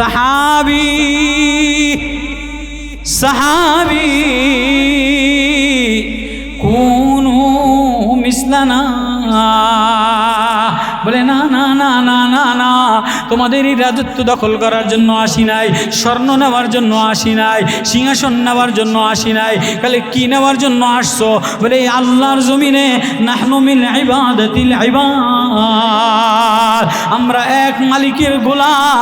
সাহাবি সাহাবি। তোমাদের এই রাজত্ব দখল করার জন্য আসি নাই, স্বর্ণ নেওয়ার জন্য আসি নাই, সিংহাসন নেওয়ার জন্য আসি নাই, তাহলে কি নেওয়ার জন্য আসছো? বলে, এই আল্লাহর জমিনে ইবাদ। আমরা এক মালিকের গোলাম,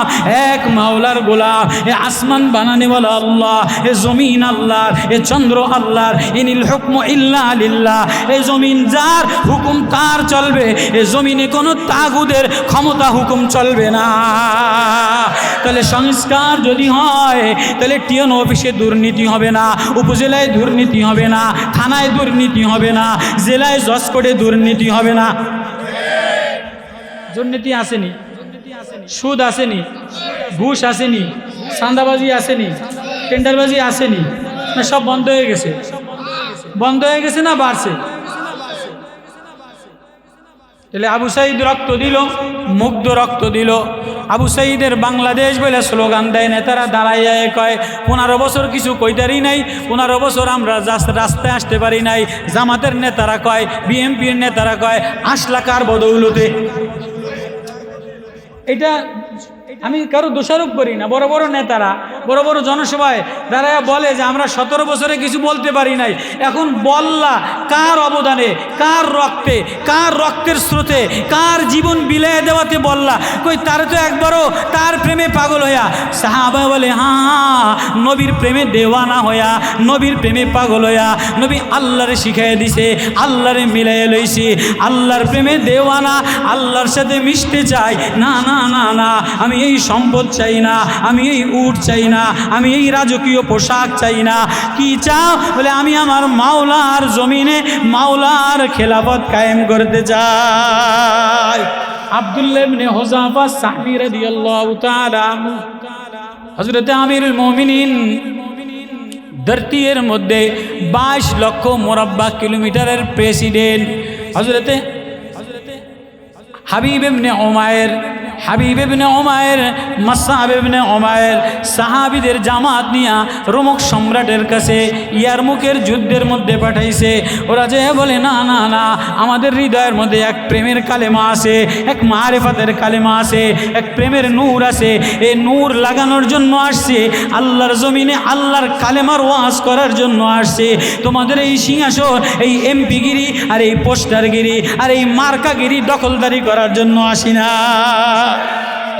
এক মাওলার গোলাম, এ আসমান বানানি বানানেওয়ালা আল্লাহ, এ জমিন আল্লাহর, এ চন্দ্র আল্লাহর ইনিল হুকম ইল্লা লিল্লাহ। এ জমিন যার হুকুম তার চলবে, এ জমিনে কোনো তাগুদের ক্ষমতা হুকুম চলবে না। তাহলে সংস্কার যদি হয়, তাহলে টিএন অফিসে দুর্নীতি হবে না, উপজেলায় দুর্নীতি হবে না, থানায় দুর্নীতি হবে না, জেলায় জজ কোর্টে দুর্নীতি হবে না। দুর্নীতি আসেনি। সুদ আসেনি। ঘুষ আসেনি। সান্দাবাজি আসেনি। টেন্ডারবাজি আসেনি। সব বন্ধ হয়ে গেছে। বন্ধ হয়ে গেছে না বাড়ছে? তাহলে আবু সাইদ রক্ত দিল, মুগ্ধ রক্ত দিল। আবু সাইদের বাংলাদেশ বলে স্লোগান দেয় নেতারা দাঁড়াইয়া কয়, পনেরো বছর কিছু কইতারই নাই, পনেরো বছর আমরা রাস্তায় আসতে পারি নাই। জামাতের নেতারা কয় বিএমপির নেতারা কয় আসলাকার বদৌলতে। এটা আমি কারও দোষারোপ করি না, বড় বড় নেতারা, বড় বড় জনসভায় যারা বলে যে আমরা সতেরো বছরে কিছু বলতে পারি নাই। এখন বললা, কার অবদানে, কার রক্তে, কার রক্তের স্রোতে, কার জীবন বিলাই দেওয়াতে বললা। কই তার তো একবারও তার প্রেমে পাগল হইয়া, সাহাবা বলে হ্যাঁ নবীর প্রেমে দেওয়ানা হইয়া, নবীর প্রেমে পাগল হইয়া, নবী আল্লাহরে শিখাই দিছে, আল্লাহরে মিলাই লইছি, আল্লাহর প্রেমে দেওয়ানা, আল্লাহর সাথে মিশতে চাই। না না না না, আমি এই সম্পদ চাই না, আমি এই উট চাই না, আমি এই রাজকীয় পোশাক চাই না। কি চাও? বলে, আমি আমার মাওলার জমিনে মাওলার খেলাফত কায়েম করতে চাই। সাহাবী রাদিয়াল্লাহু তাআলা হযরত আমিরুল মুমিনিন ধরতি এর মধ্যে বাইশ লক্ষ মোরাব্বা কিলোমিটারের প্রেসিডেন্ট হজরতে হাবিব ইবনে ওমায়ের হাবিব ইবনে ওমায়ের মাসাব ইবনে ওমায়ের সাহাবিদের জামাত নিয়া রোমক সম্রাটের কাছে ইয়ারমুখের যুদ্ধের মধ্যে পাঠাইছে। ওরা যে বলে, না না না, আমাদের হৃদয়ের মধ্যে এক প্রেমের কালেমা আছে, এক মারেফাতের কালেমা আছে, এক প্রেমের নূর আছে। এই নূর লাগানোর জন্য আসছে, আল্লাহর জমিনে আল্লাহর কালেমার ওয়াজ করার জন্য আসছে। তোমাদের এই সিংহাসন, এই এমপিগিরি আর এই পোস্টারগিরি আর এই মার্কাগিরি দখলদারি করার জন্য আসি না।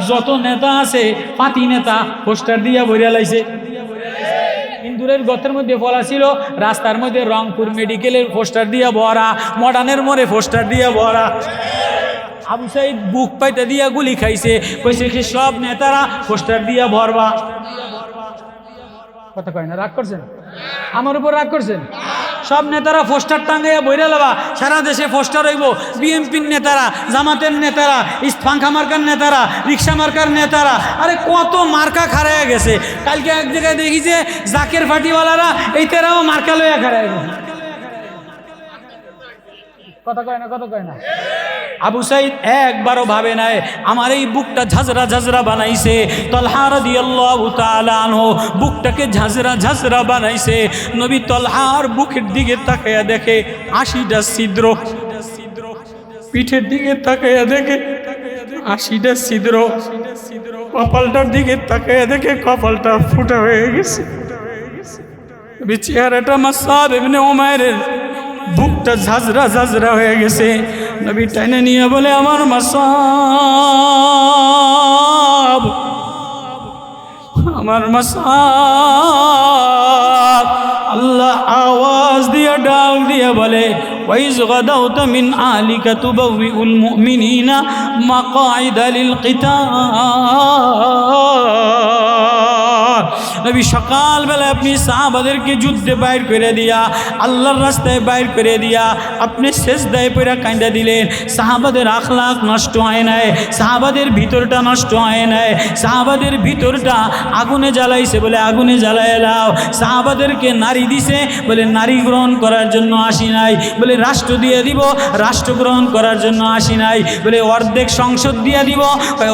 যত নেতা আছে, পাতি নেতা, পোস্টার দিয়া বইরা লাইছে। ইন্দুরের গতের মধ্যে ফলা ছিল, রাস্তার মধ্যে রংপুর মেডিকেলের পোস্টার দিয়া ভরা, মডার্নের মোড়ে পোস্টার দিয়া ভরা। আবু সাইদ বুক পাইতে দিয়া গুলি খাইছে, কইছে কি সব নেতারা পোস্টার দিয়া ভরবা। কথা কয় না, রাগ করছেন? আমার উপর রাগ করছেন? সব নেতারা পোস্টার টাঙ্গাইয়া বইরা লবা, সারা দেশে পোস্টার হইব। বিএনপির নেতারা, জামাতের নেতারা ফাঙ্খা মার্কার নেতারা, রিক্সা মার্কার নেতারা, আরে কত মার্কা খারাইয়া গেছে। কালকে এক জায়গায় দেখি যে জাকের ফাটিওয়ালারা এই তেরাও মার্কা লইয়া খারাইয়া গেছে। কথা কয় না, কথা কয় না। আবু সাইদ একবারও ভাবে নাই, আমার এই বুকটা ঝাঁঝরা ঝাঁঝরা বানাইছে। তলহার দিয়াল্লাহু বুকটাকে ঝাঁঝরা ঝাঁঝরা বানাইছে। নবী তলহার বুকের দিকে তাকায়া দেখে, আশিটা ছিদ্র। পিঠের দিকে তাকায়া দেখে, আশিটা ছিদ্র। কপালটার দিকে তাকায়া দেখে, কপালটা ফুটা হয়ে গেছে। চেহারাটা মাসাব ইবনে উমাইরের বুকটা ঝাঁঝরা ঝাঁঝরা হয়ে গেছে। নবী টাইনে নিয়ে বলে, আমার মাসাব আমার মাসাব। আল্লাহ আওয়াজ দিয়ে ডাক দিয়ে বলে মাকাইদা লিল কিতাল নবী সকালবেলায় আপনি সাহাবাদেরকে যুদ্ধে বাইর করে দিয়া, আল্লাহর রাস্তায় বাইর করে দিয়া আপনি শেষ দায় পয়রা কান্দা দিলেন। সাহাবাদের আখলাখ নষ্ট হয় নাই, সাহাবাদের ভিতরটা নষ্ট হয় নাই, সাহাবাদের ভিতরটা আগুনে জ্বালাইছে বলে আগুনে জ্বালায় এলাও সাহাবাদেরকে নারী দিছে বলে নারী গ্রহণ করার জন্য আসি নাই, বলে রাষ্ট্র দিয়ে দিব, রাষ্ট্র গ্রহণ করার জন্য আসি নাই, বলে অর্ধেক সংসদ দিয়ে দিব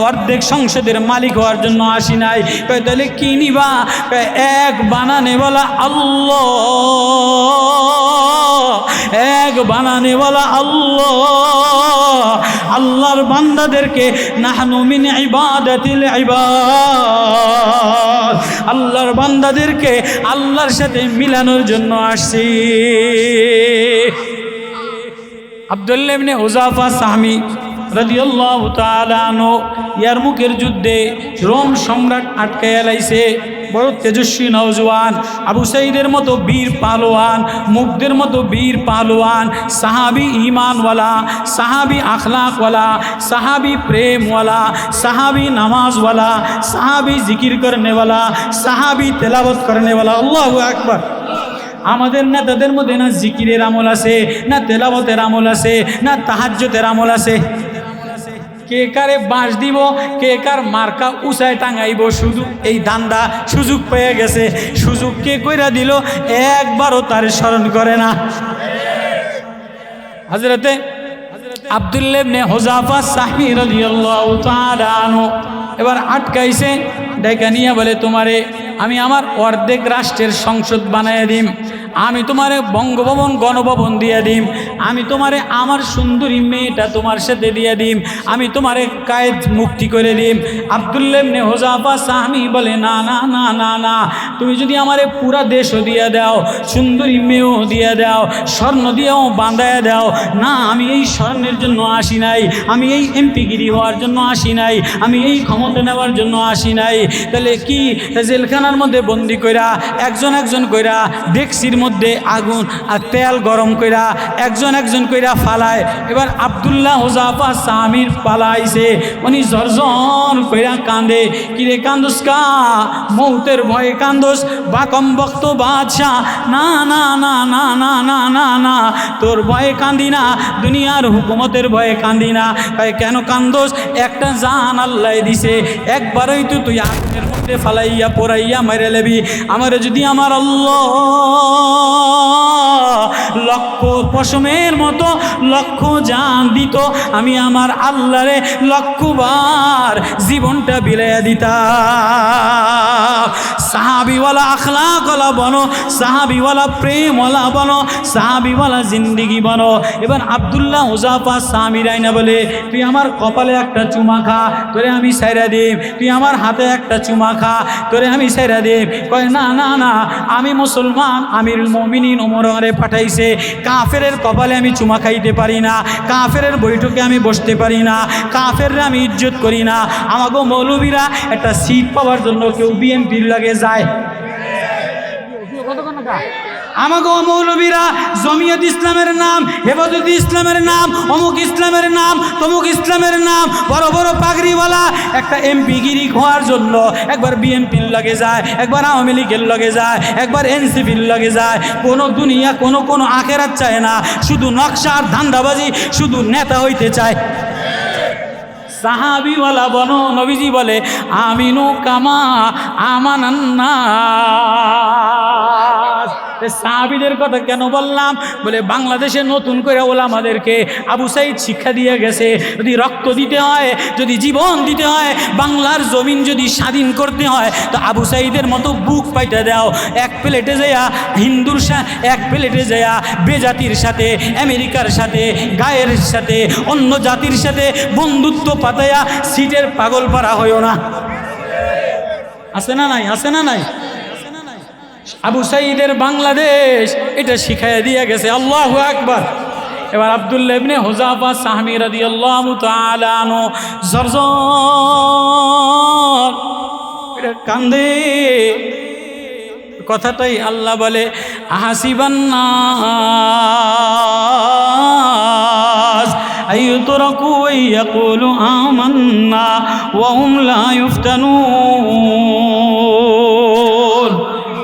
অর্ধেক সংসদের মালিক হওয়ার জন্য আসি নাই তাহলে কি নিবা? এক বানানে বলা আল্লাহ। এক বানানে বলা আল্লাহ। আল্লাহর বান্দাদেরকে নাহনু মিন ইবাদাতিল ইবাদ। আল্লাহর বান্দাদেরকে আল্লাহর সাথে মিলানোর জন্য আসছি। আবদুল্লাহ হুজাফা সাহমি রাদিয়াল্লাহু তাআলা আনহু ইয়ারমুকের যুদ্ধে রোম সম্রাট আটকায় লাইছে। বড় তেজস্বী নওজোয়ান। আবু সাইদের মতো বীর পালোয়ান মুগ্ধের মতো বীর পালোয়ান, সাহাবি ইমানওয়ালা সাহাবি আখলাকওয়ালা, সাহাবি প্রেমওয়ালা, সাহাবি নামাজওয়ালা, সাহাবি জিকির করেনেওয়ালা, সাহাবি তেলাবত করেনেওয়ালা। আল্লাহু আকবার। আমাদের নেতাদের মধ্যে না জিকিরের আমল আছে, না তেলাবতের আমল আছে, না তাহাজ্যতের আমল আছে। কে কারে বাঁশ দিব, কে কার মার্কা উঁচায় টাঙাইব শুধু এই ধান্দা সুযোগ পেয়ে গেছে। সুযোগ কে কইরা দিল, একবারও তার স্মরণ করে না। হাজরতে আবদুল্লেবনে হোজাফা সাহি এবার আটকাইছে ডাইকা নিয়ে বলে, তোমারে আমি আমার অর্ধেক রাষ্ট্রের সংসদ বানাইয়া দিম। আমি তোমারে বঙ্গভবন, গণভবন দিয়ে দিম। আমি তোমারে আমার সুন্দরী মেয়েটা তোমার সাথে দিয়ে দিম। আমি তোমারে কায়েদ মুক্তি করে দিম। আবদুল্লেবনে হোজাফা সাহমি বলে, না না না না না। তুমি যদি আমারে পুরা দেশও দিয়ে দাও, সুন্দরী মেয়েও দিয়ে দাও, স্বর্ণ দিয়েও বাঁধায় দাও, না, আমি এই স্বর্ণের জন্য আসি নাই। আমি এই এমপিগিরি হওয়ার জন্য আসি নাই। আমি এই ক্ষমতা নেওয়ার জন্য আসি নাই। তাহলে কি জেলখানার মধ্যে বন্দি কইরা, একজন একজন কইরা ডেক্সির মধ্যে আগুন আর তেল গরম কইরা, একজন একজন কইরা ফালায়। এবার আবদুল্লাহ হোজাফা সামির পালাইছে। উনি জর্জন কইরা কান্দে। কিরে কান্দোস কা? মৌতের ভয়ে কান্দোস। বাকম বক্ত বাদশাহ। না না না না না না না না। তোর ভয়ে কান্দি না। দুনিয়ার হুকুমতের ভয়ে কান্দি না। কয়, কেন কান্দোস? একটা জান আল্লাহ দিছে। একবারই তো তুই আগুনের মধ্যে ফালাইয়া পোড়াইয়া মেরে লেবি। আমার যদি আমার আল্লাহ লক্ষ পশমের মতো লক্ষ যান দিত, আমি আমার আল্লাহরে লক্ষবার জীবনটা বিলাইয়া দিতাম। সাহাবিওয়ালা আখলাকওয়ালা বনো, সাহাবিওয়ালা প্রেমওয়ালা বনো, সাহাবিওয়ালা জিন্দিগি বনো। এবার আবদুল্লাহ ওজাফা সাহাবির না বলে, তুই আমার কপালে একটা চুমা খা, তোরে আমি সাইরা দেব। তুই আমার হাতে একটা চুমা খা, তোরে আমি সাইরা দেব। কয়, না না না, আমি মুসলমান আমির মমিনিন ওমরে পাঠাইছে। কাফেরের কপালে আমি চুমা খাইতে পারি না, কাফেরের বৈঠকে আমি বসতে পারি না, কাফেররা আমি ইজ্জত করি না। আমাকে মৌলবীরা একটা সিট পাওয়ার জন্য কেউ বিএমপির লাগে যায়। আমাকে মৌলবীরা, জমিয়ত ইসলামের নাম, হেফাজত ইসলামের নাম, অমুক ইসলামের নাম, তমুক ইসলামের নাম, বড় বড় পাগড়িওয়ালা, একটা এমপি গিরি হওয়ার জন্য একবার বিএনপির লগে যায়, একবার আওয়ামী লীগের লগে যায়, একবার এনসিপির লগে যায়। কোনো দুনিয়া কোনো কোনো আখেরাত চায় না, শুধু নকশা আর ধান্দাবাজি, শুধু নেতা হইতে চায়। সাহাবিওয়ালা বন নবীজি বলে আমিনু কামা আমানান্না। সাহাবিদের কথা কেন বললাম? বলে, বাংলাদেশে নতুন করে ওলামাদেরকে আবু সাইদ শিক্ষা দিয়ে গেছে। যদি রক্ত দিতে হয়, যদি জীবন দিতে হয়, বাংলার জমিন যদি স্বাধীন করতে হয়, তো আবু সাইদের মতো বুক পাইটা দাও। এক প্লেটে যায়া হিন্দুর এক প্লেটে যায়া বেজাতির সাথে, আমেরিকার সাথে, গায়ের সাথে, অন্য জাতির সাথে বন্ধুত্ব পাতায়া সিটের পাগল পারা হইও না। আছে না নাই? আছে না নাই? আবু সাইদের বাংলাদেশ, এটা শিখাই দিয়ে গেছে। আল্লাহ আকবার। এবার আবদুল্লাবনে হোজাফা সাহমির আদি আল্লাহ কান্দে। কথাটাই আল্লাহ বলে, আহাসিবান্নাস, আইয়ুতরাকু ওয়া ইয়াকুলু আমান্না, ওয়া হুম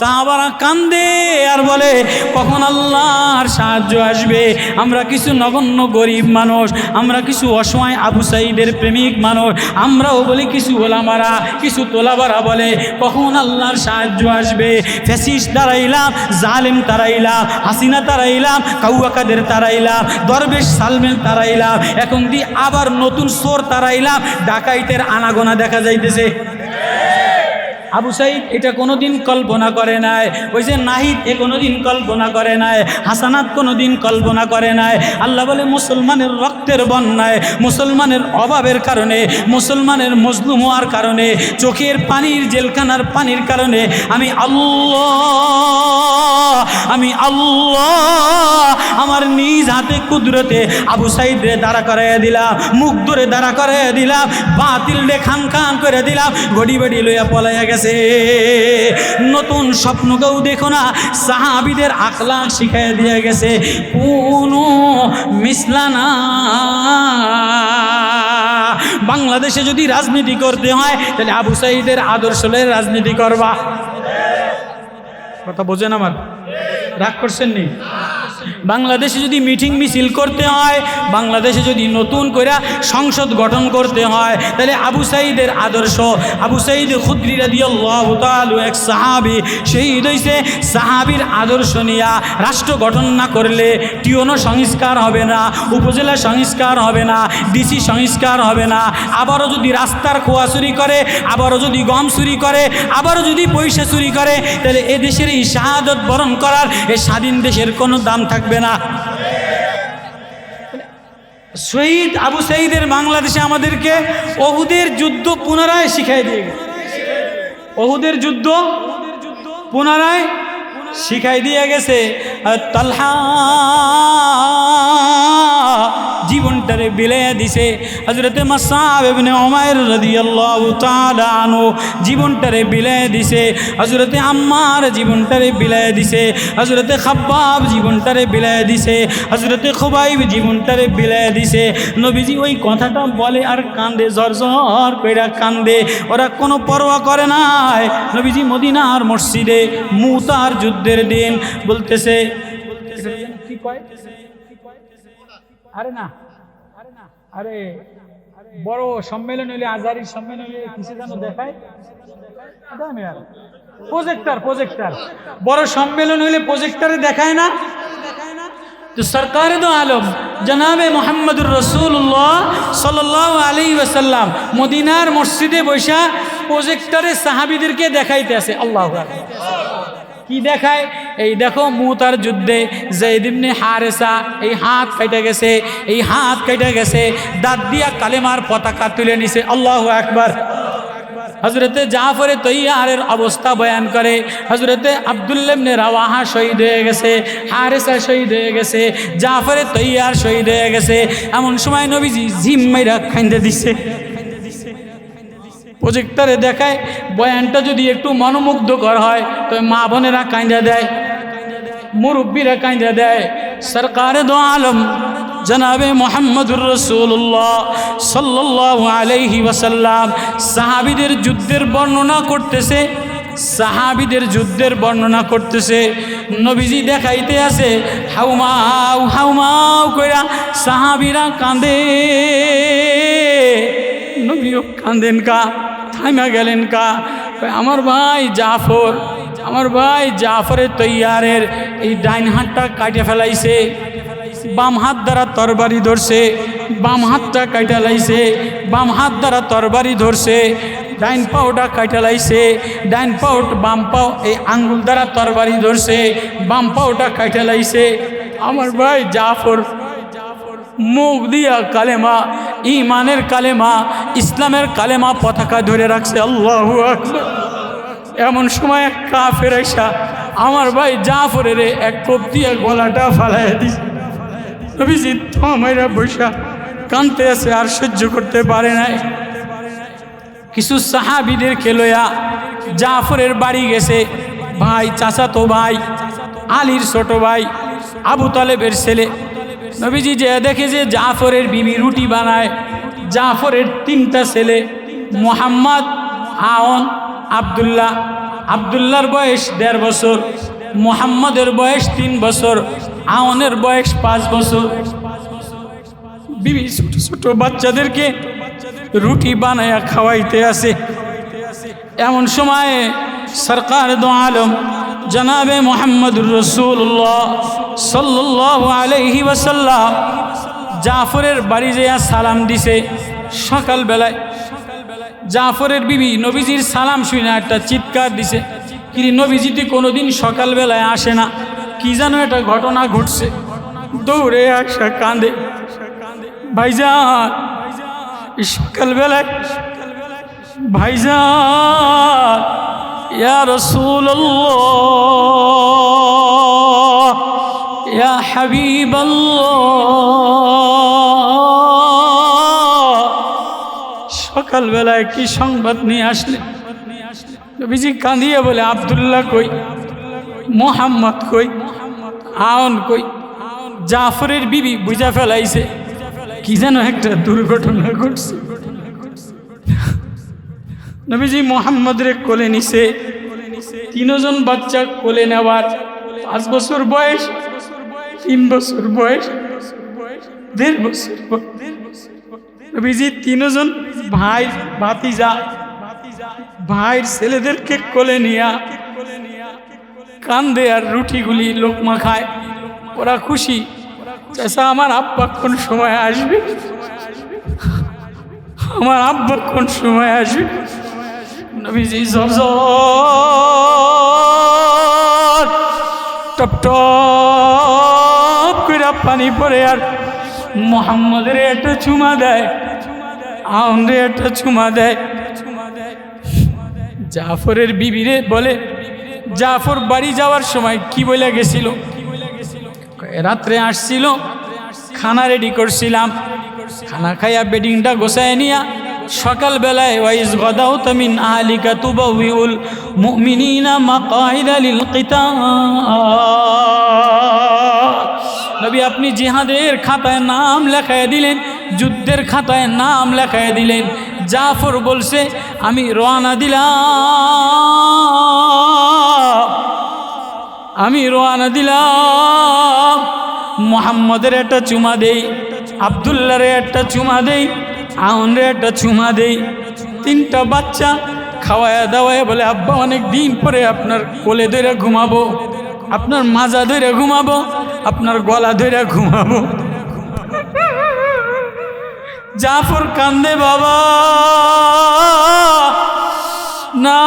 সাহাবারা কান্দে আর বলে, কখন আল্লাহর সাহায্য আসবে? আমরা কিছু নগণ্য গরিব মানুষ, আমরা কিছু অসহায় আবু সাইদের প্রেমিক মানুষ, আমরাও বলি কিছু ওলামারা, কিছু তোলাবারা বলে, কখন আল্লাহর সাহায্য আসবে? ফেসিস তারাইলাম, জালেম তারাইলাম, হাসিনা তারাইলাম, কাউয়াকাদের তারাইলাম, দরবেশ সালমেন তারাইলাম, এখন দি আবার নতুন সোর তারাইলাম, ডাকাইতের আনাগোনা দেখা যাইতেছে। আবু সাইদ, এটা কোনোদিন কল্পনা করে নাই। ওই যে নাহিদ, এ কোনোদিন কল্পনা করে নাই। হাসানাত কোনোদিন কল্পনা করে নাই। আল্লাহ বলে, মুসলমানের রক্তের বন্যায়, মুসলমানের অভাবের কারণে, মুসলমানের মজলুম হওয়ার কারণে, চোখের পানির জেলখানার পানির কারণে, আমি আল্লাহ আমি আল্লাহ, আমার নিজ হাতে কুদরতে আবু সাইদরে দাঁড়া করাইয়া দিলাম, মুখ ধরে দাঁড়া করাইয়া দিলাম, বাতিল রে খান খান করে দিলাম, গড়ি বাড়ি লইয়া পলাইয়া গেছে। নতুন স্বপ্নকেও দেখো না, সাহাবিদের আখলা শিখাই দিয়ে গেছে। কোনো মিসলানা। বাংলাদেশে যদি রাজনীতি করতে হয়, তাহলে আবু সাইদের আদর্শ রাজনীতি করবা। কথা বোঝেন আমার? রাগ করছেন নি? বাংলাদেশে যদি মিটিং মিছিল করতে হয়, বাংলাদেশে যদি নতুন করে সংসদ গঠন করতে হয়, তাহলে আবু সাইদের আদর্শ, আবু সাইদ খুদ্রি রাদিয়াল্লাহু এক সাহাবী শহীদ হইছে। সাহাবীর আদর্শ নিয়া রাষ্ট্র গঠন না করলে টিওনো সংস্কার হবে না, উপজেলা সংস্কার হবে না, ডিসি সংস্কার হবে না। আবারও যদি রাস্তার খোয়া চুরি করে, আবারও যদি গম চুরি করে, আবারও যদি পয়সা চুরি করে, তাহলে এ দেশের এই শাহাদত বরণ করার এই স্বাধীন দেশের কোনো দাম থাকবে না। শহীদ আবু সঈদের বাংলাদেশে আমাদেরকে অহুদের যুদ্ধ পুনরায় শিখাই দিয়ে গেছে। অহুদের যুদ্ধ পুনরায় শিখাই দিয়ে গেছে। তালহা জীবনটারে বিলাইয়া দিছে। হজরতে মাসাব ইবনে উমাইর রাদিয়াল্লাহু তাআলা আনহু জীবনটারে বিলাইয়া দিছে। হজরতে আম্মার জীবনটারে বিলাইয়া দিছে। হজরতে খাব্বাব জীবনটারে বিলাইয়া দিছে। হজরতে খুবাইব জীবনটারে বিলাইয়া দিছে। নবীজি ওই কথাটা বলে আর কান্দে, ঝরঝর কইরা কান্দে। ওরা কোনো পরোয়া করে নাই। নবীজি মদিনার মসজিদে মুতার যুদ্ধের দিন বলতেছে, কি কয়? আরে না। আরে আরে বড় সম্মেলন হইলে আজারি সম্মেলন হইলে কিসে যেন দেখায়? প্রজেক্টার প্রজেক্টার বড় সম্মেলন হইলে প্রজেক্টারে দেখায় না? তো সরকার দো আলম, জনাবে মোহাম্মদুর রসুল্লাহ সাল্লাহ আলী ওসাল্লাম মদিনার মসজিদে বৈশা প্রজেক্টারে সাহাবিদেরকে দেখাইতে আছে আল্লাহ কি দেখায়? এই দেখো মুতার যুদ্ধে জৈদিমনে হারেসা এই হাত কেটে গেছে, এই হাত কেটে গেছে, দাঁত দিয়া কালেমার পতাকা তুলে নিছে। আল্লাহ একবার হজরতে জাফরে তৈয়ারের অবস্থা বয়ান করে হজরতে আবদুল্লেমনে রাওয়াহা শহীদ হয়ে গেছে, হারেসা শহীদ হয়ে গেছে, জাফরে তৈয়ার শহীদ হয়ে গেছে, এমন সময় নবীজি জিম মাইরা খাইন্দে দিছে। প্রজেক্টরে দেখায়, বয়ানটা যদি একটু মনোমুগ্ধকর হয়, তো মা বোনেরা কাঁদা দেয়, মুরব্বীরা কাঁদা দেয়। সরকারে দো আলম, জনাবে মোহাম্মদুর রসুল্লাহ সাল্লাহ আলাইহি ওসাল্লাম সাহাবিদের যুদ্ধের বর্ণনা করতেছে, সাহাবিদের যুদ্ধের বর্ণনা করতেছে। নবীজি দেখাইতে আছে হাউমাউ হাউমাউ কইরা সাহাবিরা কাঁদে। নবীও কাঁদেন কা? থাইমা গেলেন কা? আমার ভাই জাফর, আমার ভাই জাফরের তৈয়ারের এই ডাইন হাতটা কাটে ফেলাইছে, বাম হাত দ্বারা তরবারি ধরছে, বাম হাতটা কাইটা লাইছে, বাম হাত দ্বারা তরবারি ধরছে, ডাইন পাওটা কাইটা লাইছে, ডাইন পাউট বাম পাও এই আঙ্গুল দ্বারা তরবারি ধরছে, বাম পাওটা কাইটা লাইছে। আমার ভাই জাফর মুখ দিয়া কালেমা ইমানের কালেমা, ইসলামের কালেমা পতাকা ধরে রাখছে। আল্লাহ এমন সময় এক কাফের আইসা, আমার ভাই জাফরের এক কোপ দিয়ে গলাটা ফালাই দিছে। নবীজি থামাইরা বৈশা কানতে আছে, আর সহ্য করতে পারে নাই। কিছু সাহাবিদের খেলোয়া জাফরের বাড়ি গেছে। ভাই, চাচাতো ভাই, আলীর ছোট ভাই, আবু তালেবের ছেলে। নবীজি যে দেখে যে জাফরের বিবি রুটি বানায়, জাফরের তিনটা ছেলে, মোহাম্মদ আওন আবদুল্লাহ। আবদুল্লার বয়স দেড় বছর, মোহাম্মদের বয়স তিন বছর আওনের বয়স পাঁচ বছর। বিবি ছোট ছোট বাচ্চাদেরকে রুটি বানায়া খাওয়াইতে আসে। এমন সময়ে সরকার দো আলম জনাবে মোহাম্মদুর রসুল্লাহ সাল্লাহ আলহি ওসাল্লাম জাফরের বাড়ি যেয়া সালাম দিছে সকালবেলায়। জাফরের বিবি নবীজির সালাম শুনে একটা চিৎকার দিছে। কিন্তু নবীজিটি কোনোদিন সকালবেলায় আসে না? কি যেন একটা ঘটনা ঘটছে। দৌড়ে আসা কাঁদে। ভাইজান, সকালবেলায়। ভাইজান ইয়া রসুল ইয়া হাবিব সকালবেলায় কি সংবাদ নিয়ে আসলে? নবীজি কাঁদিয়ে বলে, আবদুল্লাহ কই? মোহাম্মদ কই? আওন কই? জাফরের বিবি বুঝা ফেলাইছে। কি যেন একটা দুর্ঘটনা ঘটছে। নবীজি মোহাম্মদের কোলে নিছে। তিনজন বাচ্চা কোলে নেওয়ার পাঁচ বছর বয়স, তিন বছর বয়স, দেড় বছর নবীজি তিনজন ভাই, ভাতিজা, ভাইয়ের ছেলেদেরকে কোলে নিয়া কান্দে আর রুটিগুলি লোকমা খায়। ওরা খুশি। চাষা আমার আব্বা কোন সময় আসবে? আমার আব্বা কোন সময় আসবে? টপ পানি পড়ে আর মোহাম্মদের একটা চুমা দেয় আউন্ডে একটা চুমা দেয় জাফরের বিবিরে বলে জাফর বাড়ি যাওয়ার সময় কি বলে গেছিল রাত্রে আসছিল খানা রেডি করছিলাম খানা খাইয়া বেডিংটা গোসায় নিয়া সকালবেলায়, ওয়াইজ গদাও তামিন আলিকা তুবাউল মুমিনিনা মাকাইদা লিল নবী, আপনি জিহাদের খাতায় নাম লেখায় দিলেন, যুদ্ধের খাতায় নাম লেখায় দিলেন। জাফর বলছে, আমি রওনা দিলাম, আমি রওনা দিলাম। মোহাম্মদের একটা চুমা দেই আবদুল্লারে একটা চুমা দেই আউনরে একটা চুমা দেই। তিনটা বাচ্চা খাওয়ায় দাওয়ায় বলে, আব্বা, অনেক দিন পরে আপনার কোলে ধরে ঘুমাবো। আপনার মাজা ধরে ঘুমাবো, আপনার গলা ধরে ঘুমাবো। জাফর কান্দে, বাবা, না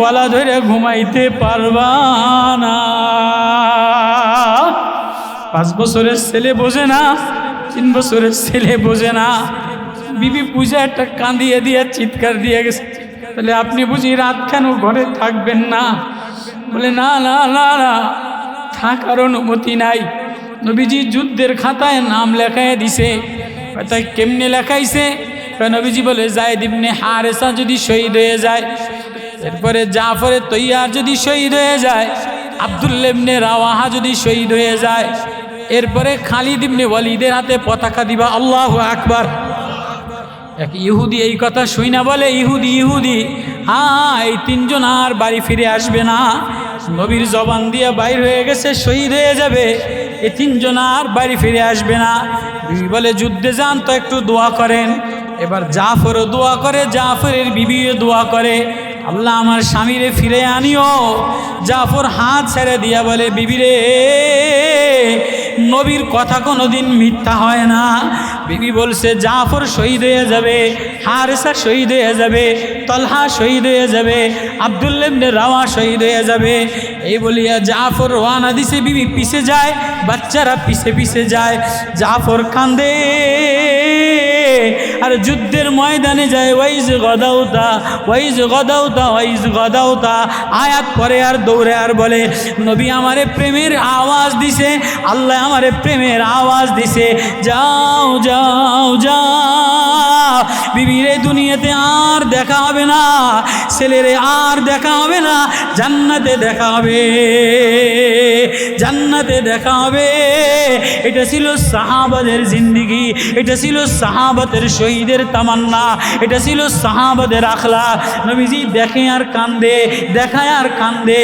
গলা ধরে ঘুমাইতে পারবা না। পাঁচ বছরের ছেলে বোঝে না, তিন বছরের ছেলে বোঝে না। বিবি পূজা একটা কাঁদিয়ে দিয়ে চিৎকার দিয়ে গেছে। তাহলে আপনি বুঝি রাত কেন ঘরে থাকবেন না? বলে, না না না না, থাকার অনুমতি নাই। নবীজি যুদ্ধের খাতায় নাম লেখায় দিছে। তাই কেমনে লেখাইছে? নবীজি বলে যায় দিবনে হারেসা যদি শহীদ হয়ে যায় এরপরে জাফরে তৈয়ার যদি শহীদ হয়ে যায় আবদুল্লেবনে রাওয়াহা যদি শহীদ হয়ে যায়, এরপরে খালিদ ইবনে ওয়ালিদের হাতে পতাকা দিবা, আল্লাহ আকবার। এক ইহুদি এই কথা শুই না বলে, ইহুদি ইহুদি হ্যাঁ এই তিনজন আর বাড়ি ফিরে আসবে না। নবীর জবান দিয়ে বাইর হয়ে গেছে, শহীদ হয়ে যাবে। এই তিনজন আর বাড়ি ফিরে আসবে না। বিবি বলে, যুদ্ধে যান তো একটু দোয়া করেন। এবার জাফরও দোয়া করে, জাফরের বিবিও দোয়া করে। আল্লাহ আমার স্বামীরে ফিরে আনিও। জাফর হাত ছেড়ে দিয়া বলে বিবিরে নবীর কথা কোনোদিন মিথ্যা হয় না। বিবি বলছে, জাফর শহীদ হয়ে যাবে, হারেসা শহীদ হয়ে যাবে, তলহা শহীদ হয়ে যাবে আবদুল্লেবনে রাওয়া শহীদ হয়ে যাবে। এই বলিয়া জাফর রওয়ানা দিছে, বিবি পিছে যায়, বাচ্চারা পিছে পিছে যায়। জাফর কান্দে আর যুদ্ধের ময়দানে যায়, ওয়াইজ গদাউতা ওয়াইজ গদাউতা ওয়াইজ গদাউতা। আয়াত পরে আর দৌড়ে আর বলে, নবী আমারে প্রেমের আওয়াজ দিছে, আল্লাহ আমারে প্রেমের আওয়াজ দিছে। যাও যাও যাও। বিবির দুনিয়াতে আর দেখা হবে না, ছেলেরে আর দেখা হবে না, জান্নাতে দেখা হবে, জান্নাতে দেখা হবে। এটা ছিল সাহাবাদের জিন্দিগি, এটা ছিল সাহাবাদের শহীদের তামান্না। এটা ছিল সাহাবাদের আখলা। নবীজি দেখে আর কান্দে, দেখায় আর কান্দে।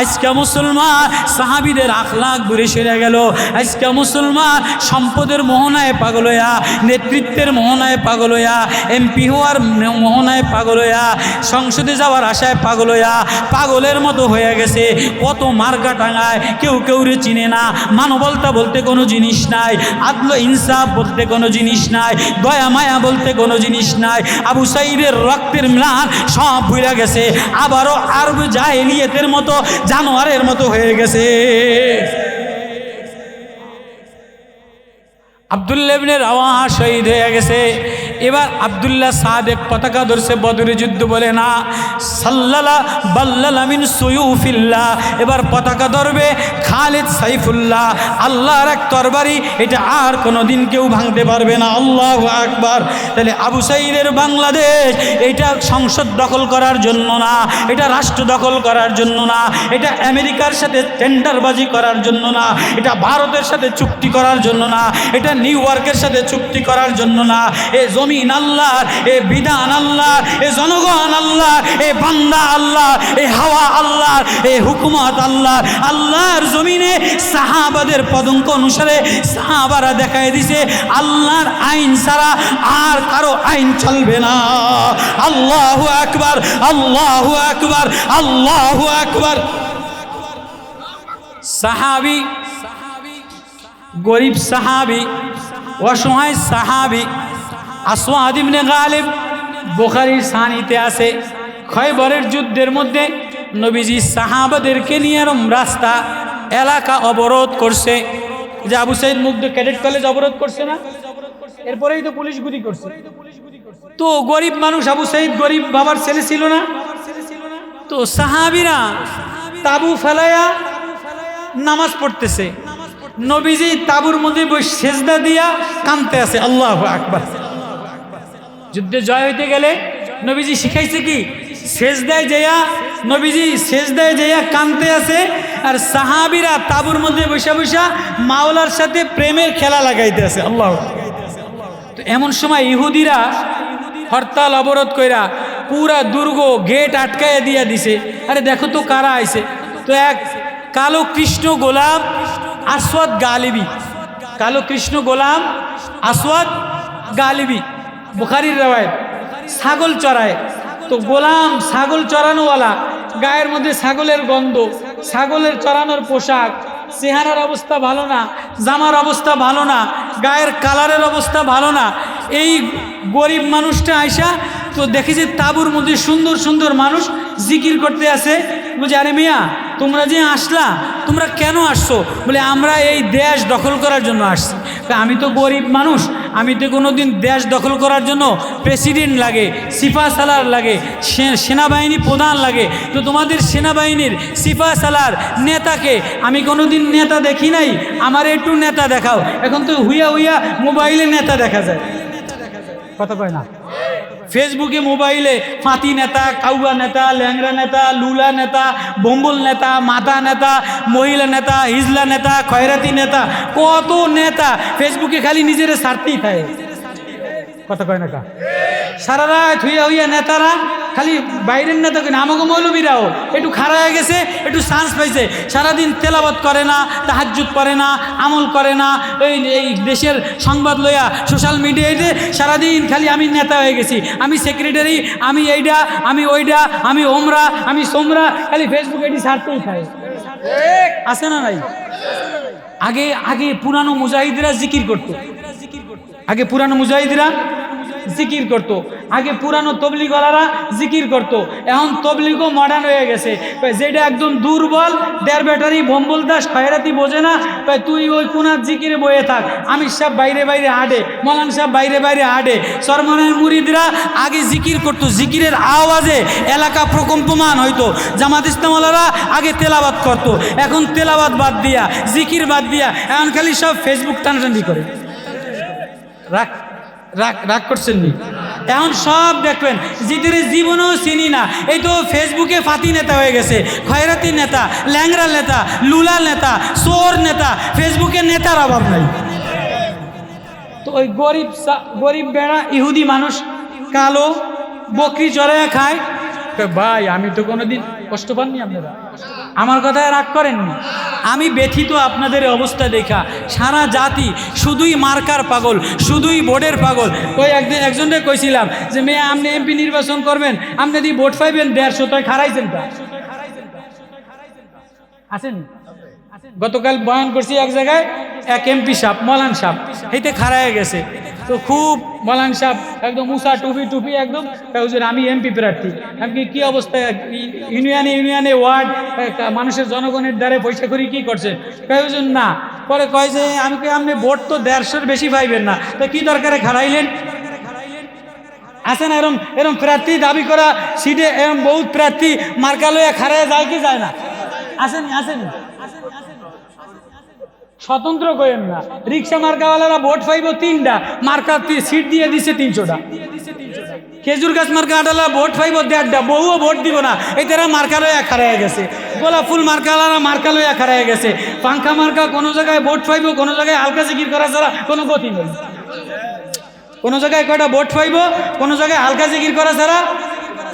আজকে মুসলমান সাহাবিদের আখলাক ঘুরে সেরে গেল। আজকে মুসলমান সম্পদের মোহনায় পাগল হইয়া, নেতৃত্বের মোহনায় পাগল হইয়া, এমপি হওয়ার মোহনায় পাগল হইয়া, সংসদে যাওয়ার আশায় পাগল হইয়া, পাগলের মতো হয়ে গেছে। কত মার্কা টাঙায় কেউ কেউ রে চিনে না। মানবলতা বলতে কোনো জিনিস নাই। আদল ইনসাফ বলতে কোনো জিনিস নাই, দয়া মায়া বলতে কোনো জিনিস নাই। আবু সাইবের রক্তের ম্লান সব ভুলে গেছে, আবারও আরব জাহেলিয়তের মতো, জানোয়ারের মতো হয়ে গেছে। আবদুল্লাবিনের আওয়া শহীদ হয়ে গেছে। এবার আবদুল্লাহ সাদেক পতাকা ধরছে বদরে যুদ্ধ বলে, না, সাল্লালা বাল্লামিন সুয়ুফিল্লাহ। এবার পতাকা ধরবে খালিদ সাইফুল্লাহ। আল্লাহর এক তরবারি, এটা আর কোনো দিন কেউ ভাঙতে পারবে না। আল্লাহ আকবার। তাহলে আবু সাইদের বাংলাদেশ, এটা সংসদ দখল করার জন্য না, এটা রাষ্ট্র দখল করার জন্য না, এটা আমেরিকার সাথে টেন্ডারবাজি করার জন্য না, এটা ভারতের সাথে চুক্তি করার জন্য না, এটা নিউ ইয়র্কের সাথে চুক্তি করার জন্য না, এ জমিন আল্লাহ, এ বিধান আল্লাহ, এ জনগণ আল্লাহ, এ বান্দা আল্লাহ, এ হাওয়া আল্লাহ, এ হুকুমত আল্লাহ। আল্লাহর জমিনে সাহাবাদের পদঙ্ক অনুসারে সাহাবারা দেখায় দিছে, আল্লাহর আইন ছাড়া আর কারও আইন চলবে না। আল্লাহ আকবার আল্লাহ আকবার আল্লাহ আকবার। সাহাবি, গরিব সাহাবি, অসহায় সাহাবি আসওয়াদ গালিব বুখারীর সানিতে আছে। খয়বরের যুদ্ধের মধ্যে নবীজি সাহাবাদেরকে নিয়ে এরম রাস্তা, এলাকা অবরোধ করছে। যে আবু সাইদ মুগ্ধ ক্যাডেট কলেজ অবরোধ করছে না? এরপরেই তো পুলিশ গুলি করছে। তো গরিব মানুষ, আবু সাইদ গরিব বাবার ছেলে ছিল না? তো সাহাবিরা তাবু ফেলায়া নামাজ পড়তেছে। নবীজি তাবুর মধ্যে বই সেজদা দিয়া কানতে আছে। আল্লাহ আকবার। যুদ্ধে জয় হইতে গেলে নবীজি শিখাইছে কি? সেজদায় যেয়া নবীজি সেজদায় যেয়া কানতে আছে আর সাহাবিরা তাবুর মধ্যে বসে বসা মাওলার সাথে প্রেমের খেলা লাগাইতে আছে আল্লাহ। তো এমন সময় ইহুদিরা হরতাল অবরোধ কইরা পুরা দুর্গ গেট আটকাইয়া দিয়া দিছে। আরে দেখো তো কারা আইছে। তো এক কালো কৃষ্ণ গোলাম আসওয়াদ গালিবি। কালো কৃষ্ণ গোলাম আসওয়াদ গালিবি। বুখারির রেওয়ায় ছাগল চড়ায়। তো গোলাম ছাগল চড়ানোওয়ালা, গায়ের মধ্যে ছাগলের গন্ধ, ছাগলের চড়ানোর পোশাক, চেহারার অবস্থা ভালো না, জামার অবস্থা ভালো না, গায়ের কালারের অবস্থা ভালো না, এই গরিব মানুষটা আইসা তো দেখি যে তাবুর মধ্যে সুন্দর সুন্দর মানুষ জিকির করতে আছে বুঝে আরে মিয়া, তোমরা যে আসলা, তোমরা কেন আসছো? বলে, আমরা এই দেশ দখল করার জন্য আসছি। আমি তো গরিব মানুষ, আমি তো কোনো দিন দেশ দখল করার জন্য প্রেসিডেন্ট লাগে সিফা সালার লাগে সেনাবাহিনী প্রধান লাগে। তো তোমাদের সেনাবাহিনীর সিফা সালার নেতাকে আমি কোনো দিন নেতা দেখি নাই, আমার একটু নেতা দেখাও। এখন তো হুইয়া হুইয়া মোবাইলে নেতা দেখা যায়। কথা কয় না? ফেসবুকে, মোবাইলে ফাঁতি নেতা, কাউয়া নেতা ল্যাংরা নেতা, লুলা নেতা, বম্বুল নেতা মাতা নেতা, মহিলা নেতা, হিজলা নেতা, খয়রাতি নেতা, কত নেতা ফেসবুকে খালি নিজের স্বার্থেই থাকে কথা কয় নেতা সারা রাত হইয়া হইয়া নেতারা খালি বাইরের নেতা কিনা আমাকে মৌলবীরাও একটু খারাপ হয়ে গেছে, একটু চান্স পাইছে। সারাদিন তেলাবত করে না তাহাজুত করে না, আমল করে না, এই এই দেশের সংবাদ লইয়া সোশ্যাল মিডিয়াতে সারাদিন খালি আমি নেতা হয়ে গেছি। আমি সেক্রেটারি আমি এইটা আমি ওইটা আমি ওমরা, আমি সোমরা, খালি ফেসবুকে এটি ছাড়তেই খাই। আছে না নাই? আগে আগে পুরানো মুজাহিদরা জিকির করত। আগে পুরানো মুজাহিদরা জিকির করত। আগে পুরানো তবলিগলারা জিকির করত। এখন তবলিগও মডার্ন হয়ে গেছে। যেটা একদম দুর্বল, দেড় ব্যাটারি ভম্বল দাস খয়রাতি বোঝে না তাই তুই ওই কোনার জিকিরে বয়ে থাক। আমির সাহেব বাইরে বাইরে হাঁটে, মলান সাহেব বাইরে বাইরে হাঁটে। সরমনের মুরিদরা আগে জিকির করতো। জিকিরের আওয়াজে এলাকা প্রকম্পমান হইতো। জামাত ইসলামওয়ালারা আগে তেলাবাদ করতো। এখন তেলাবাদ বাদ দিয়া, জিকির বাদ দিয়া, এখন খালি সব ফেসবুক টানাটানি করে। রাগ রাগ রাগ করছেন নি এখন সব দেখবেন জিদের জীবনেও চিনি না। এই তো ফেসবুকে ফাতি নেতা হয়ে গেছে খয়রাতি নেতা ল্যাংরা নেতা লুলা নেতা সোর নেতা ফেসবুকে নেতার অভাব নাই। তো ওই গরিব গরিব বেড়া ইহুদি মানুষ কালো বকরি চড়াইয়া খায়। ভাই আমি তো কোনোদিন কষ্ট পাননি আপনারা? আমার কথায় রাগ করেননি আমি ব্যথিত আপনাদের অবস্থা দেখা। সারা জাতি শুধুই মার্কার পাগল, শুধুই বোর্ডের পাগল। ওই একদিন একজনকে কইছিলাম যে, মেয়ে, আপনি এমপি নির্বাচন করবেন, আপনি যদি ভোট পাইবেন দেড়শো তাই খারাইছেন তা। আছেন? গতকাল বয়ান করছি এক জায়গায়, এক এমপি সাপ, মলান সাপ এইতে খাড়ায় গেছে। তো খুব মলান সাপ একদম উষা টুপি টুপি একদম আমি এমপি প্রার্থী। আমি কি অবস্থা? ই- ইউনিয়নে ইউনিয়নে ওয়ার্ড মানুষের জনগণের দ্বারে পয়সা করি কি করছে? হুজুর না। পরে কয় যে আমি কই, আপনি ভোট তো দেড়শোর বেশি পাইবেন না। তো কি দরকারে খাড়াইলেন? আছে না এরম এরম প্রার্থী দাবি করা সিটে এরম বহুত প্রার্থী মার্কালয়ে খাড়ায় যায় কি যায় না? আসেনি আসেনি স্বতন্ত্র করেন না। রিক্সা মার্কাওয়ালারা ভোট পাইব তিনটা। মার্কা সিট দিয়ে দিছে তিনশোটা। খেজুর গাছ মার্কা আটালা ভোট পাইব দেড়টা। বহুও ভোট দিব না। এই তারা মার্কা লইয়া খারাইয়া গেছে। গোলাপ ফুল মার্কালারা মার্কা লইয়া খারাইয়া গেছে। পাঙ্খা মার্কা কোনো জায়গায় ভোট পাইব, কোনো জায়গায় হালকা জিকির করা ছাড়া কোনো গতি নেই। কোনো জায়গায় কয়টা ভোট পাইব, কোনো জায়গায় হালকা জিকির করা ছাড়া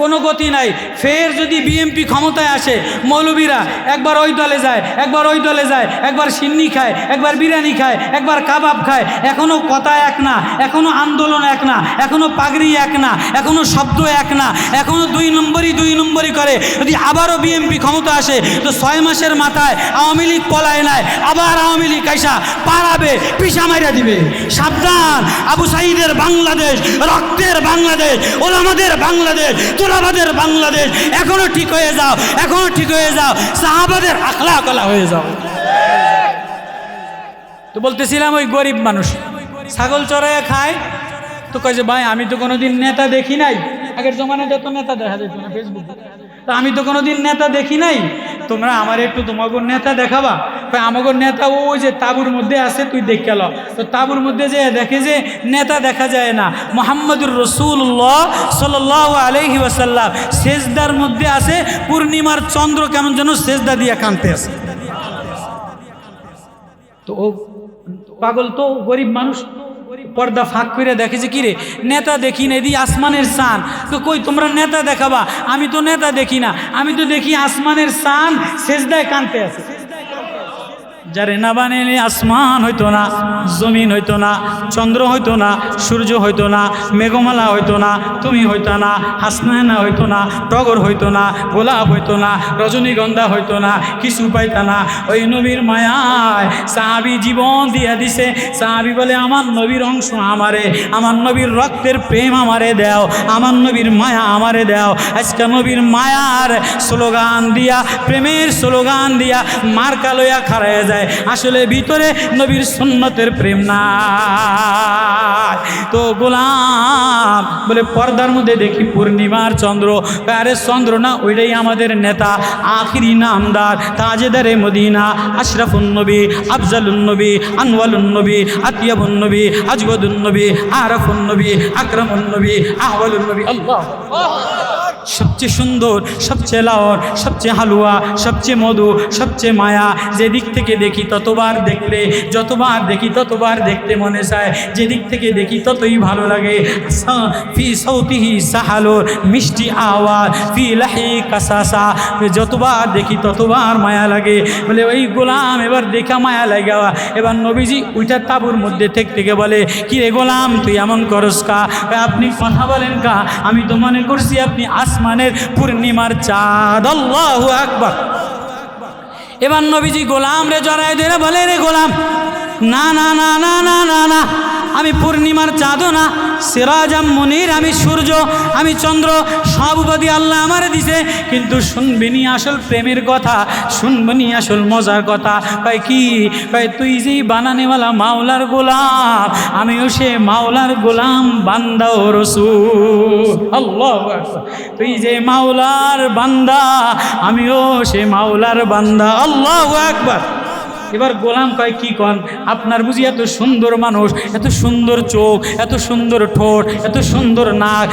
কোনো গতি নাই। ফের যদি বিএমপি ক্ষমতায় আসে, মৌলবীরা একবার ওই দলে যায়, একবার ওই দলে যায়, একবার সিন্নি খায়, একবার বিরিয়ানি খায়, একবার কাবাব খায় এখনও কথা এক না এখনও আন্দোলন এক না এখনও পাগড়ি এক না, এখনও শব্দ এক না এখনও দুই নম্বরই দুই নম্বরই করে। যদি আবারও বিএমপি ক্ষমতা আসে, তো ছয় মাসের মাথায় আওয়ামী লীগ পলায় নাই আবার আওয়ামী লীগ কাইসা পাড়াবে পিসা মাইরা দিবে। সাবধান, আবু সাইদের বাংলাদেশ, রক্তের বাংলাদেশ, ওলামাদের বাংলাদেশ তোলাবাদের বাংলাদেশ, এখনও ঠিক হয়ে যাও, এখনও ঠিক হয়ে যাও। সাহাবাদের আখলা আকলা হয়ে যাও। তো বলতেছিলাম ওই গরিব মানুষ, ছাগল চড়াইয়া খায়। তো কয় যে, ভাই, আমি তো কোনোদিন নেতা দেখি নাই। আগের জমানাতে তো নেতা দেখা যেত না ফেসবুকে তো আমি তো কোনোদিন নেতা দেখি নাই। তোমরা আমার একটু তোমাকে নেতা দেখাবা। আমাকে নেতা ওই যে তাবুর মধ্যে আছে, তুই দেখ গেল তো তাবুর মধ্যে যে দেখে যে নেতা দেখা যায় না। মোহাম্মদুর রসুল্লাহ সাল আলহি ওয়াসাল্লাম সেজদার মধ্যে আছে, পূর্ণিমার চন্দ্র কেমন যেন শেষদা দিয়ে কানতে আছে। তো ও পাগল তো গরিব মানুষ পর্দা ফাঁক করে দেখে যে কিরে নেতা দেখি না এদি আসমানের সান তো কই, তোমরা নেতা দেখাবা? আমি তো নেতা দেখি না। আমি তো দেখি আসমানের সান শেষদায় কানতে আছে। যারে না বানাইলে আসমান হইতো না, জমিন হইতো না, চন্দ্র হইতো না, সূর্য হইতো না, মেঘমালা হইতো না, তুমি হইতো না হাসনায়না হইতো না, টগর হইতো না, গোলাপ হইতো না, রজনীগন্ধা হইতো না, কিছু পাইতা না। ওই নবীর মায়ায় সাহাবি জীবন দিয়া দিছে। সাহাবি বলে, আমার নবীর অংশ আমারে, আমার নবীর রক্তের প্রেম আমারে দাও, আমার নবীর মায়া আমারে দাও। আজকে নবীর মায়ার স্লোগান দিয়া, প্রেমের স্লোগান দিয়া মার্কা লইয়া খারায় যায়। আসলে ভিতরে নবীর সুন্নতের প্রেম না তো গোলাম বলে, পর্দার মধ্যে দেখি পূর্ণিমার চন্দ্র। আরে চন্দ্র না, ওইটাই আমাদের নেতা, আখিরি নামদার, তাজেদারে মদিনা, আশরাফুন নবী, আফজালুন নবী, আনওয়ালুন নবী, আতিয়াবুন নবী আজবদুন নবী, আরাফুন নবী, আকরামুন নবী, আহওয়ালুন নবী, আল্লাহ সবচেয়ে সুন্দর, সবচেয়ে লাওর সবচেয়ে হালুয়া, সবচেয়ে মধু, সবচেয়ে মায়া। যেদিক থেকে দেখি ততবার দেখলে, যতবার দেখি ততবার দেখতে মনে চায়। যেদিক থেকে দেখি ততই ভালো লাগে। ফি সৌতিহি সাহালোর মিষ্টি আওয়াজ, ফি লাহি কাসাসা। যতবার দেখি ততবার মায়া লাগে। বলে, ওই গোলাম, এবার দেখা মায়া লাগে। এবার নবীজি ওইটা তাবুর মধ্যে থেকে থেকে বলে, কি রে গোলাম, তুই এমন করস কা? আপনি কথা বলেন কা? আমি তো মনে করছি আপনি আসমানের পূর্ণিমার চাঁদ। আল্লাহু আকবার। এবার নবীজি গোলাম রে জড়াই ধরে বলে রে গোলাম, না না না না না না না আমি পূর্ণিমার চাঁদও না সিরাজাম মনির, আমি সূর্য, আমি চন্দ্র, সব উপাধি আল্লাহ আমার দিছে। কিন্তু শুনবিনি আসল প্রেমের কথা শুনবিনি আসল মজার কথা। কয় কি? কয় তুই যে বানানেওয়ালা মাওলার গোলাম, আমিও সে মাওলার গোলাম, বান্দা ও রসুল। আল্লাহ তুই যে মাওলার বান্দা, আমিও সে মাওলার বান্দা। আল্লাহ একবার এবার গোলাম কয়, কি কন? আপনার বুঝি এত সুন্দর মানুষ, এত সুন্দর চোখ, এত সুন্দর ঠোঁট, এত সুন্দর নাক